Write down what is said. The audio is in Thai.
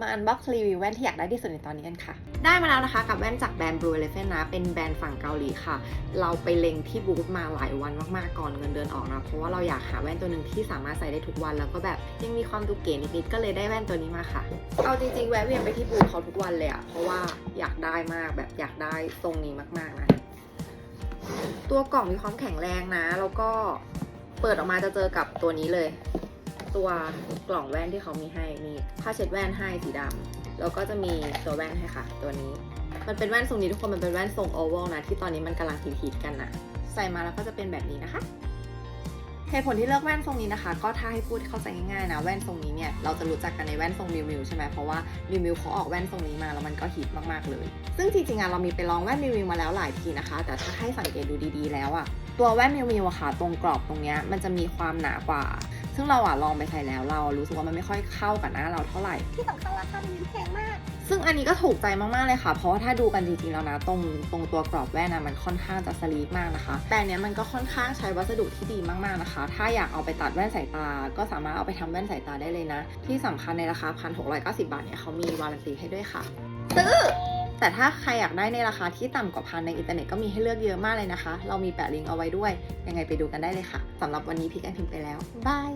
มาอันบ็อกซ์รีวิวแว่นที่อยากได้ที่สุดในตอนนี้กันค่ะ ได้มาแล้วนะคะกับแว่นจากแบรนด์ Blue Elephant นะ เป็นแบรนด์ฝั่งเกาหลีค่ะ เราไปเล็งที่บูธมาหลายวันมากๆก่อนเงินเดือนออกนะ เพราะว่าเราอยากหาแว่นตัวหนึ่งที่สามารถใส่ได้ทุกวัน แล้วก็แบบยังมีความดูเก๋นิดๆก็เลยได้แว่นตัวนี้มาค่ะ เอาจริงๆแวะเวียนไปที่บูธเขาทุกวันเลยอะเพราะว่าอยากได้มากแบบอยากได้ทรงนี้มากๆนะ ตัวกล่องมีความแข็งแรงนะ แล้วก็เปิดออกมาจะเจอกับตัวนี้เลย ตัวกล่องแว่นที่เขามีให้มีผ้าเช็ดแว่นให้สีดำแล้วก็จะมีตัวแว่นให้ค่ะ ตัวนี้ มันเป็นแว่นทรงนี้ทุกคนมันเป็นแว่นทรงโอเวลนะที่ตอนนี้มันกำลังฮิตๆกันนะใส่มาแล้วก็จะเป็นแบบนี้นะคะเหตุผลที่เลือกแว่นทรงนี้นะคะ ก็ถ้าให้พูดเข้าใจง่ายๆนะแว่นทรงนี้เนี่ยเราจะรู้จักกันในแว่นทรงมิวมิวใช่ไหมเพราะว่ามิวมิวเขาออกแว่นทรงนี้มาแล้วมันก็ฮิตมากๆเลย ซึ่งจริงๆอะเรามีไปลองแว่นมิวมิวมาแล้วหลายทีนะคะ แต่ถ้าให้สังเกตดูดีๆแล้วอะตัวแว่นมิวมิวอะค่ะตรงกรอบตรงเนี้ยมันจะมีความหนากว่า ซึ่งเราอะลองไปใส่แล้วเรารู้สึกว่ามันไม่ค่อยเข้ากับหน้าเราเท่าไหร่ ที่สำคัญราคามันแพงมาก ซึ่งอันนี้ก็ถูกใจมากๆเลยค่ะ เพราะว่าถ้าดูกันจริงๆแล้วนะตรงตรงตัวกรอบแว่นนะมันค่อนข้างจะสลีปมากนะคะ แต่อันเนี้ยมันก็ค่อนข้างใช้วัสดุที่ดีมากๆนะคะ ถ้าอยากเอาไปตัดแว่นสายตา ก็สามารถเอาไปทำแว่นสายตาได้เลยนะ ที่สำคัญในราคา 1,690 บาทเนี่ยเขามีวารันตีให้ด้วยค่ะ ซื้อ แต่ถ้าใครอยากได้ในราคาที่ต่ำกว่าพันในอินเทอร์เน็ตก็มีให้เลือกเยอะมากเลยนะคะ เรามีแปะลิงก์เอาไว้ด้วย ยังไงไปดูกันได้เลยค่ะสำหรับวันนี้พี่แกนพิมพ์ไปแล้วบาย